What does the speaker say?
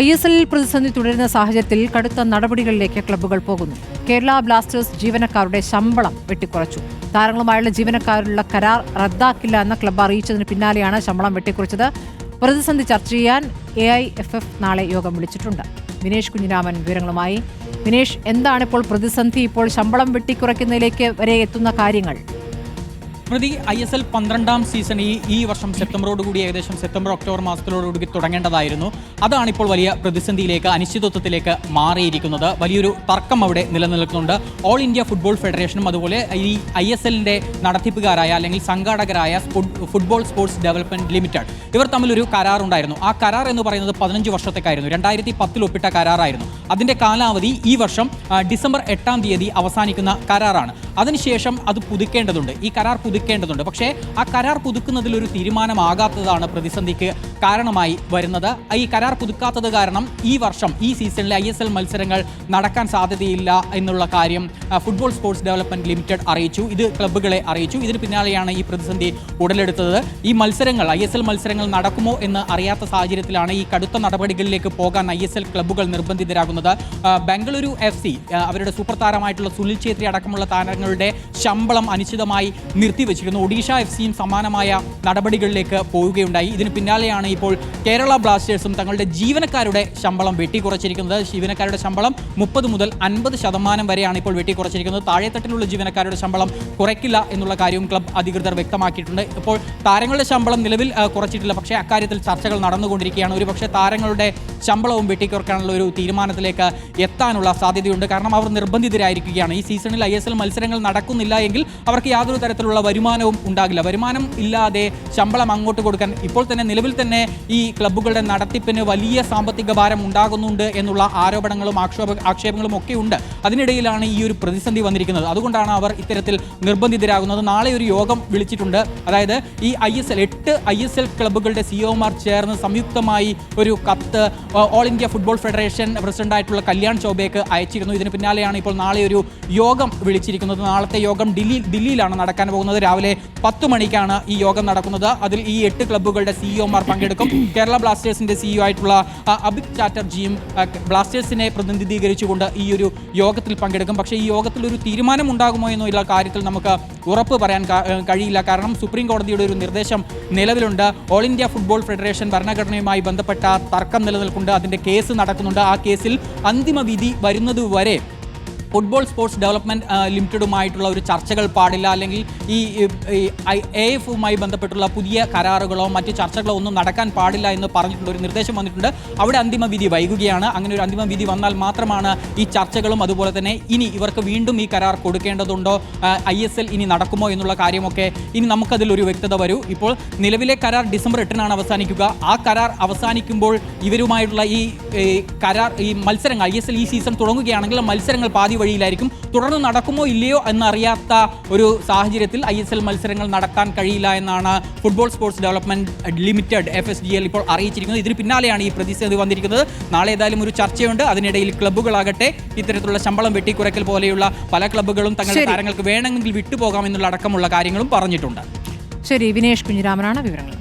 I S എല്ലിൽ പ്രതിസന്ധി തുടരുന്ന സാഹചര്യത്തിൽ കടുത്ത നടപടികളിലേക്ക് ക്ലബ്ബുകൾ പോകുന്നു. കേരള ബ്ലാസ്റ്റേഴ്സ് ജീവനക്കാരുടെ ശമ്പളം വെട്ടിക്കുറച്ചു. താരങ്ങളുമായുള്ള ജീവനക്കാരുള്ള കരാർ റദ്ദാക്കില്ല എന്ന ക്ലബ്ബ് അറിയിച്ചതിന് പിന്നാലെയാണ് ശമ്പളം വെട്ടിക്കുറച്ചത്. പ്രതിസന്ധി ചർച്ച ചെയ്യാൻ എ ഐ എഫ് എഫ് നാളെ യോഗം വിളിച്ചിട്ടുണ്ട്. വിനേഷ് കുഞ്ഞിരാമൻ വിവരങ്ങളുമായി. വിനേഷ് എന്താണ് ഇപ്പോൾ പ്രതിസന്ധി? ഇപ്പോൾ ശമ്പളം വെട്ടിക്കുറയ്ക്കുന്നതിലേക്ക് വരെ എത്തുന്ന കാര്യങ്ങൾ? പ്രതി ഐ എസ് എൽ പന്ത്രണ്ടാം സീസൺ ഈ ഈ വർഷം സെപ്റ്റംബറോടുകൂടി ഏകദേശം സെപ്റ്റംബർ ഒക്ടോബർ മാസത്തിലോടുകൂടി തുടങ്ങേണ്ടതായിരുന്നു. അതാണ് ഇപ്പോൾ വലിയ പ്രതിസന്ധിയിലേക്ക് അനിശ്ചിതത്വത്തിലേക്ക് മാറിയിരിക്കുന്നത്. വലിയൊരു തർക്കം അവിടെ നിലനിൽക്കുന്നുണ്ട്. ഓൾ ഇന്ത്യ ഫുട്ബോൾ ഫെഡറേഷനും അതുപോലെ ഈ ഐ എസ് എല്ലിന്റെ നടത്തിപ്പുകാരായ അല്ലെങ്കിൽ സംഘാടകരായ ഫുട്ബോൾ സ്പോർട്സ് ഡെവലപ്മെന്റ് ലിമിറ്റഡ് ഇവർ തമ്മിലൊരു കരാറുണ്ടായിരുന്നു. ആ കരാർ എന്ന് പറയുന്നത് പതിനഞ്ച് വർഷത്തേക്കായിരുന്നു. രണ്ടായിരത്തി പത്തിൽ ഒപ്പിട്ട കരാറായിരുന്നു. അതിന്റെ കാലാവധി ഈ വർഷം ഡിസംബർ എട്ടാം തീയതി അവസാനിക്കുന്ന കരാറാണ്. അതിനുശേഷം അത് പുതുക്കേണ്ടതുണ്ട്. ഈ കരാർ പുതുക്കേണ്ടതുണ്ട് പക്ഷേ ആ കരാർ പുതുക്കുന്നതിൽ ഒരു തീരുമാനമാകാത്തതാണ് പ്രതിസന്ധിക്ക് കാരണമായി വരുന്നത്. ഈ കരാർ പുതുക്കാത്തത് കാരണം ഈ വർഷം ഈ സീസണിലെ ഐ എസ് എൽ മത്സരങ്ങൾ നടക്കാൻ സാധ്യതയില്ല എന്നുള്ള കാര്യം ഫുട്ബോൾ സ്പോർട്സ് ഡെവലപ്മെന്റ് ലിമിറ്റഡ് അറിയിച്ചു. ഇത് ക്ലബ്ബുകളെ അറിയിച്ചു. ഇതിന് പിന്നാലെയാണ് ഈ പ്രതിസന്ധി ഉടലെടുത്തത്. ഈ മത്സരങ്ങൾ ഐ എസ് എൽ മത്സരങ്ങൾ നടക്കുമോ എന്ന് അറിയാത്ത സാഹചര്യത്തിലാണ് ഈ കടുത്ത നടപടികളിലേക്ക് പോകാൻ ഐ എസ് എൽ ക്ലബ്ബുകൾ നിർബന്ധിതരാകുന്നത്. ബംഗളൂരു എഫ് സി അവരുടെ സൂപ്പർ താരമായിട്ടുള്ള സുനിൽ ഛേത്രി അടക്കമുള്ള താരങ്ങളുടെ ശമ്പളം അനിശ്ചിതമായി നിർത്തിവെച്ചിരുന്നു ഒഡീഷ എഫ് സിയും സമാനമായ നടപടികളിലേക്ക് പോവുകയുണ്ടായി. ഇതിന് പിന്നാലെയാണ് ഇപ്പോൾ കേരള ബ്ലാസ്റ്റേഴ്സും തങ്ങളുടെ ജീവനക്കാരുടെ ശമ്പളം വെട്ടിക്കുറച്ചിരിക്കുന്നത്. ജീവനക്കാരുടെ ശമ്പളം മുപ്പത് മുതൽ അൻപത് ശതമാനം വരെയാണ് ഇപ്പോൾ വെട്ടിക്കുറച്ചിരിക്കുന്നത്. താഴെത്തട്ടിലുള്ള ജീവനക്കാരുടെ ശമ്പളം കുറയ്ക്കില്ല എന്നുള്ള കാര്യവും ക്ലബ് അധികൃതർ വ്യക്തമാക്കിയിട്ടുണ്ട്. ഇപ്പോൾ താരങ്ങളുടെ ശമ്പളം നിലവിൽ കുറച്ചിട്ടില്ല. പക്ഷേ അക്കാര്യത്തിൽ ചർച്ചകൾ നടന്നുകൊണ്ടിരിക്കുകയാണ്. ഒരു പക്ഷേ താരങ്ങളുടെ ശമ്പളവും വെട്ടിക്കുറക്കാനുള്ള ഒരു തീരുമാനത്തിലേക്ക് എത്താനുള്ള സാധ്യതയുണ്ട്. കാരണം അവർ നിർബന്ധിതരായിരിക്കുകയാണ്. ഈ സീസണിൽ ഐ മത്സരങ്ങൾ നടക്കുന്നില്ല എങ്കിൽ അവർക്ക് യാതൊരു തരത്തിലുള്ള വരുമാനവും ഉണ്ടാകില്ല. വരുമാനം ഇല്ലാതെ ശമ്പളം അങ്ങോട്ട് കൊടുക്കാൻ ഇപ്പോൾ തന്നെ നിലവിൽ തന്നെ ഈ ക്ലബ്ബുകളുടെ നടത്തിപ്പിന് വലിയ സാമ്പത്തിക ഭാരം ഉണ്ടാകുന്നുണ്ട് എന്നുള്ള ആരോപണങ്ങളും ആക്ഷേപ ആക്ഷേപങ്ങളും ഒക്കെ ഉണ്ട്. അതിനിടയിലാണ് ഈ ഒരു പ്രതിസന്ധി വന്നിരിക്കുന്നത്. അതുകൊണ്ടാണ് അവർ ഇത്തരത്തിൽ നിർബന്ധിതരാകുന്നത്. നാളെ ഒരു യോഗം വിളിച്ചിട്ടുണ്ട്. അതായത് ഈ ഐ എസ് എൽ എട്ട് ഐ എസ് എൽ ക്ലബ്ബുകളുടെ സിഒമാർ ചേർന്ന് സംയുക്തമായി ഒരു കത്ത് ഓൾ ഇന്ത്യ ഫുട്ബോൾ ഫെഡറേഷൻ പ്രസിഡന്റായിട്ടുള്ള കല്യാൺ ചൗബേക്ക് അയച്ചിരുന്നു. ഇതിന് പിന്നാലെയാണ് ഇപ്പോൾ നാളെ ഒരു യോഗം വിളിച്ചിരിക്കുന്നത്. നാളത്തെ യോഗം ഡൽഹി ദില്ലിയിലാണ് നടക്കാൻ പോകുന്നത്. രാവിലെ പത്ത് മണിക്കാണ് ഈ യോഗം നടക്കുന്നത്. അതിൽ ഈ എട്ട് ക്ലബ്ബുകളുടെ സിഇഒമാർ പങ്കെടുക്കും. കേരള ബ്ലാസ്റ്റേഴ്സിന്റെ സിഇഒ ആയിട്ടുള്ള അബിത് ചാറ്റർജിയും ബ്ലാസ്റ്റേഴ്സിനെ പ്രതിനിധീകരിച്ചുകൊണ്ട് ഈ ഒരു യോഗത്തിൽ പങ്കെടുക്കും. പക്ഷേ ഈ യോഗത്തിൽ ഒരു തീരുമാനം ഉണ്ടാകുമോ എന്നുള്ള കാര്യത്തിൽ നമുക്ക് ഉറപ്പ് പറയാൻ കഴിയില്ല. കാരണം സുപ്രീം കോടതിയുടെ ഒരു നിർദ്ദേശം നിലവിലുണ്ട്. ഓൾ ഇന്ത്യ ഫുട്ബോൾ ഫെഡറേഷൻ ഭരണഘടനയുമായി ബന്ധപ്പെട്ട തർക്കം നിലനിൽക്കുന്നുണ്ട് അതിന്റെ കേസ് നടക്കുന്നുണ്ട്. ആ കേസിൽ അന്തിമ വിധി വരുന്നതുവരെ ഫുട്ബോൾ സ്പോർട്സ് ഡെവലപ്മെന്റ് ലിമിറ്റഡുമായിട്ടുള്ള ഒരു ചർച്ചകൾ പാടില്ല. അല്ലെങ്കിൽ ഈ എ എഫുമായി ബന്ധപ്പെട്ടുള്ള പുതിയ കരാറുകളോ മറ്റ് ചർച്ചകളോ ഒന്നും നടക്കാൻ പാടില്ല എന്ന് പറഞ്ഞിട്ടുള്ള ഒരു നിർദ്ദേശം വന്നിട്ടുണ്ട്. അവിടെ അന്തിമ വിധി വൈകുകയാണ്. അങ്ങനെ ഒരു അന്തിമ വിധി വന്നാൽ മാത്രമാണ് ഈ ചർച്ചകളും അതുപോലെ തന്നെ ഇനി ഇവർക്ക് വീണ്ടും ഈ കരാർ കൊടുക്കേണ്ടതുണ്ടോ ഐ എസ് എൽ ഇനി നടക്കുമോ എന്നുള്ള കാര്യമൊക്കെ ഇനി നമുക്കതിൽ ഒരു വ്യക്തത വരൂ. ഇപ്പോൾ നിലവിലെ കരാർ ഡിസംബർ എട്ടിനാണ് അവസാനിക്കുക. ആ കരാർ അവസാനിക്കുമ്പോൾ ഇവരുമായിട്ടുള്ള ഈ കരാർ ഈ മത്സരങ്ങൾ ഐ എസ് എൽ ഈ സീസൺ തുടങ്ങുകയാണെങ്കിൽ മത്സരങ്ങൾ പാതി വഴിയിലായിരിക്കും. തുടർന്ന് നടക്കുമോ ഇല്ലയോ എന്നറിയാത്ത ഒരു സാഹചര്യത്തിൽ ഐ എസ് എൽ മത്സരങ്ങൾ നടക്കാൻ കഴിയില്ല എന്നാണ് football sports development limited F S D L ഇപ്പോൾ അറിയിച്ചിരിക്കുന്നത്. ഇതിന് പിന്നാലെയാണ് ഈ പ്രതിസന്ധി വന്നിരിക്കുന്നത്. നാളെ ഏതായാലും ഒരു ചർച്ചയുണ്ട്. അതിനിടയിൽ ക്ലബ്ബുകളാകട്ടെ ഇത്തരത്തിലുള്ള ശമ്പളം വെട്ടിക്കുറയ്ക്കൽ പോലെയുള്ള പല ക്ലബ്ബുകളും തങ്ങളുടെ താരങ്ങൾക്ക് വേണമെങ്കിൽ വിട്ടുപോകാം എന്നുള്ള അടക്കമുള്ള കാര്യങ്ങളും പറഞ്ഞിട്ടുണ്ട്. ശരി വിനേഷ് കുഞ്ഞിരാമനാണ് വിവരങ്ങൾ.